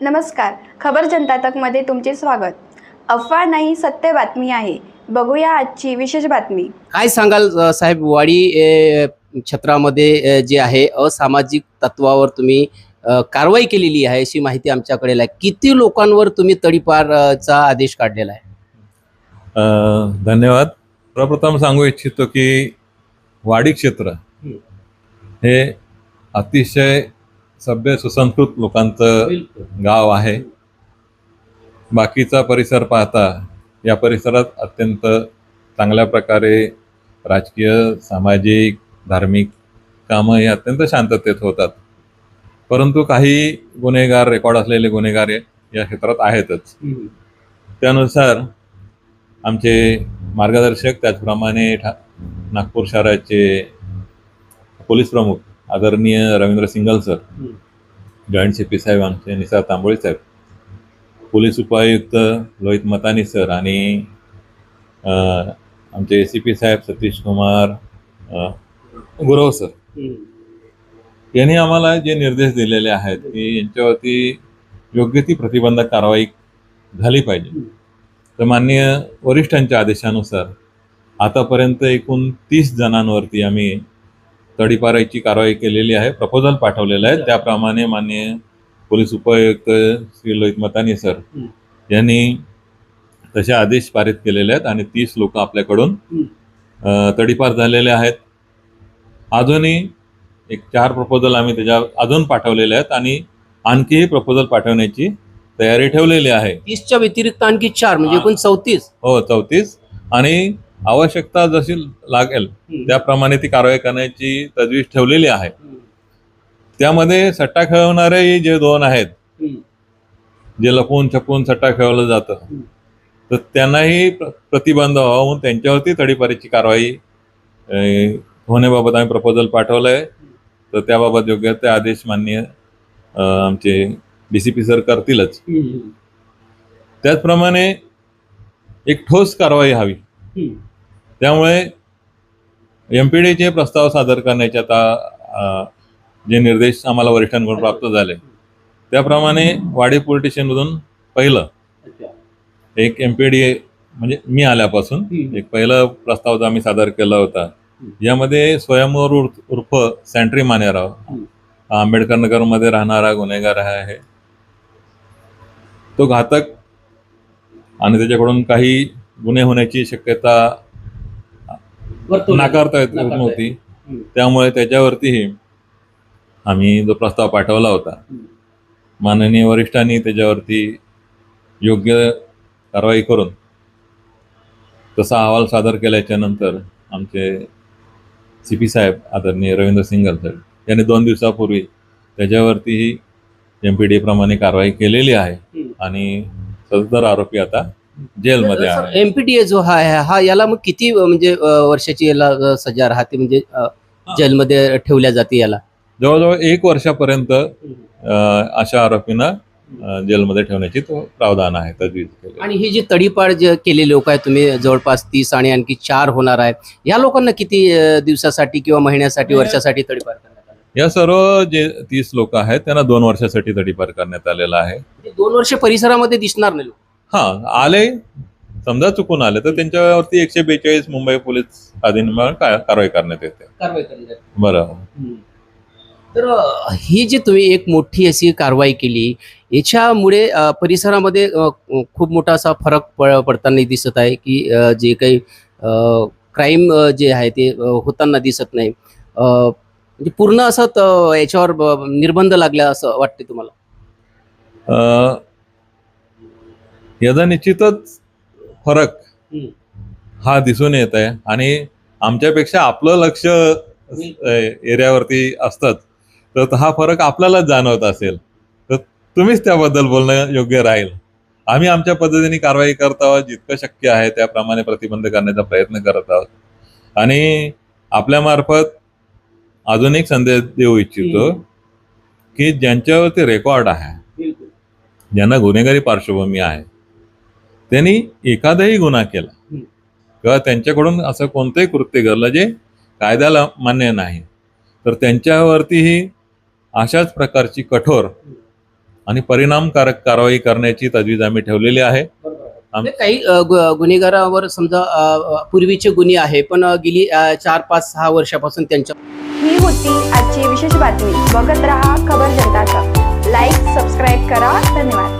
नमस्कार. खबर जनता तकमध्ये तुमचे स्वागत. अफवा नाही सत्य बातमी आहे. बघूया आजची विशेष बातमी. काय सांगाल अ, साहेब? वाडी क्षेत्रामध्ये अ, जे आहे असामाजिक तत्वावर तुम्ही अ, कारवाई केलेली आहे अशी माहिती आमच्याकडे आहे किती लोकांवर तुम्ही तडीपारचा आदेश काढलेला आहे? अ, धन्यवाद. प्रप्रथम सांगू इच्छितो की वाडी क्षेत्र हे अतिशय सभ्य सुसंस्कृत लोकांचं गाव आहे. बाकीचा परिसर पाहता या परिसरात अत्यंत चांगल्या प्रकारे राजकीय सामाजिक धार्मिक कामं हे अत्यंत शांततेत होतात. परंतु काही गुन्हेगार रेकॉर्ड असलेले गुन्हेगार या क्षेत्रात आहेतच. त्यानुसार आमचे मार्गदर्शक त्याचप्रमाणे ठा नागपूर शहराचे पोलीस प्रमुख आदरणीय Ravindra Singal sir joint C P साहेब आमचे निसार तांबोळे साहेब पोलीस उपायुक्त लोहित मतानी सर आणि आमचे ए सी पी साहेब सतीश कुमार गुरव सर. यांनी आम्हाला जे निर्देश दिलेले आहेत की यांच्यावरती योग्य ती प्रतिबंधक कारवाई झाली पाहिजे. तर माननीय वरिष्ठांच्या आदेशानुसार आतापर्यंत एकूण तीस जणांवरती आम्ही तडीपाराची कारवाई केलेली आहे प्रपोजल पाठवलेलं आहे. त्याप्रमाणे माननीय पोलीस उपायुक्त श्री लोहित मतानी सर यांनी तसे आदेश पारित केलेले आहेत आणि तीस लोक आपल्याकडून तडीपार झालेले आहेत. अजूनही एक चार प्रपोजल आम्ही त्याच्या अजून पाठवलेले आहेत आणि आणखीही प्रपोजल पाठवण्याची तयारी ठेवलेली आहे. तीसच्या व्यतिरिक्त आणखी चार म्हणजे एकूण चौतीस. हो चौतीस. आणि आवश्यकता जशी लागेल त्याप्रमाणे ती कारवाई करण्याची तजवीज ठेवलेली आहे. त्यामध्ये सट्टा खेळवणारे जे दोन आहेत जे लपवून छपून सट्टा खेळवलं जातं तर त्यांनाही प्र- प्रतिबंध व्हावा म्हणून त्यांच्यावरती तडीपारीची कारवाई होण्याबाबत आम्ही प्रपोजल पाठवलं आहे तर त्याबाबत योग्य ते आदेश माननीय अं, आमचे डी सी पी सर करतीलच. त्याचप्रमाणे एक ठोस कारवाई हवी. त्यामुळे एम पी डीचे प्रस्ताव सादर करण्याचे आता जे निर्देश आम्हाला वरिष्ठांकडून प्राप्त झाले त्याप्रमाणे वाडी पोलीस स्टेशनमधून पहिलं एक एम पी डी म्हणजे मी आल्यापासून एक पहिला प्रस्ताव जो आम्ही सादर केला होता यामध्ये स्वयंवर उर्फ उर्फ सँट्री मानेराव आंबेडकर नगरमध्ये राहणारा गुन्हेगार आहे. तो घातक आणि त्याच्याकडून काही गुन्हे होण्याची शक्यता नाकारता येत नव्हती. त्यामुळे त्याच्यावरतीही आम्ही जो प्रस्ताव पाठवला होता माननीय वरिष्ठांनी त्याच्यावरती योग्य कारवाई करून तसा अहवाल सादर केल्याच्यानंतर आमचे सी पी साहेब आदरणीय रवींद्र सिंगल साहेब यांनी दोन दिवसापूर्वी त्याच्यावरतीही एम पी डी प्रमाणे कारवाई केलेली आहे आणि सदर आरोपी आता जेलमध्ये आहे एमपीडीए जो हा आहे हा याला मग किती म्हणजे वर्षाची याला सजा राहते? म्हणजे जेलमध्ये ठेवल्या जाते याला. जवळजवळ एक वर्षापर्यंत अशा आरोपींना जेलमध्ये ठेवण्याची तो प्रावधान आहे तजवीज. आणि ही जी तडीपार जे केलेले लोक आहेत तुम्ही जवळपास तीस आणि आणखी चार होणार आहेत या लोकांना किती दिवसासाठी किंवा महिन्यासाठी वर्षासाठी तडीपार या सर्व जे तीस लोक आहेत त्यांना दोन वर्षासाठी तडीपार करण्यात आलेला आहे. दोन वर्ष परिसरामध्ये दिसणार नाही लोक. हा आले. समजा चुकून आले तर त्यांच्यावरती एकशे बेचाळीस मुंबई पोलीस अधिनियमावर का- कारवाई करण्यात येते. कारवाई करण्यात बरं. तर अ, ही जी तुम्ही एक मोठी अशी कारवाई केली याच्यामुळे अ, परिसरामध्ये अ, खूप मोठा असा फरक प- पडताना दिसत आहे की अ, जे काही क्राईम जे आहे ते अ, होताना दिसत नाही. अ, म्हणजे पूर्ण असं त- याच्यावर ब- निर्बंध लागला असं वाटते तुम्हाला? अ, याचा निश्चितच फरक. हा दिसून येत आहे. आणि आमच्यापेक्षा आपलं लक्ष एरियावरती असतात. तर हा फरक आपल्यालाच जाणवत असेल. तर तुम्हीच त्याबद्दल बोलणं योग्य राहील. आम्ही आमच्या पद्धतीने कारवाई करत आहोत जितकं शक्य आहे त्याप्रमाणे प्रतिबंध करण्याचा प्रयत्न करत आहोत. आणि आपल्यामार्फत अजून एक संदेश देऊ इच्छितो की ज्यांच्यावरती रेकॉर्ड आहे ज्यांना गुन्हेगारी पार्श्वभूमी आहे त्यांनी एखादाही गुन्हा केला. किंवा त्यांच्याकडून असं कोणतंही कृत्य घडलं जे कायद्याला मान्य नाही. तर त्यांच्यावरतीही अशाच प्रकारची कठोर आणि परिणामकारक कारवाई करण्याची तजवीज आम्ही ठेवलेली आहे. म्हणजे काही गुन्हेगारावर समजा पूर्वीचे गुन्हे आहे पण गेली चार पाच सहा वर्षापासून त्यांच्या ही होती आजची विशेष बातमी. बघत रहा खबर जनता तक लाईक सबस्क्राईब करा. धन्यवाद.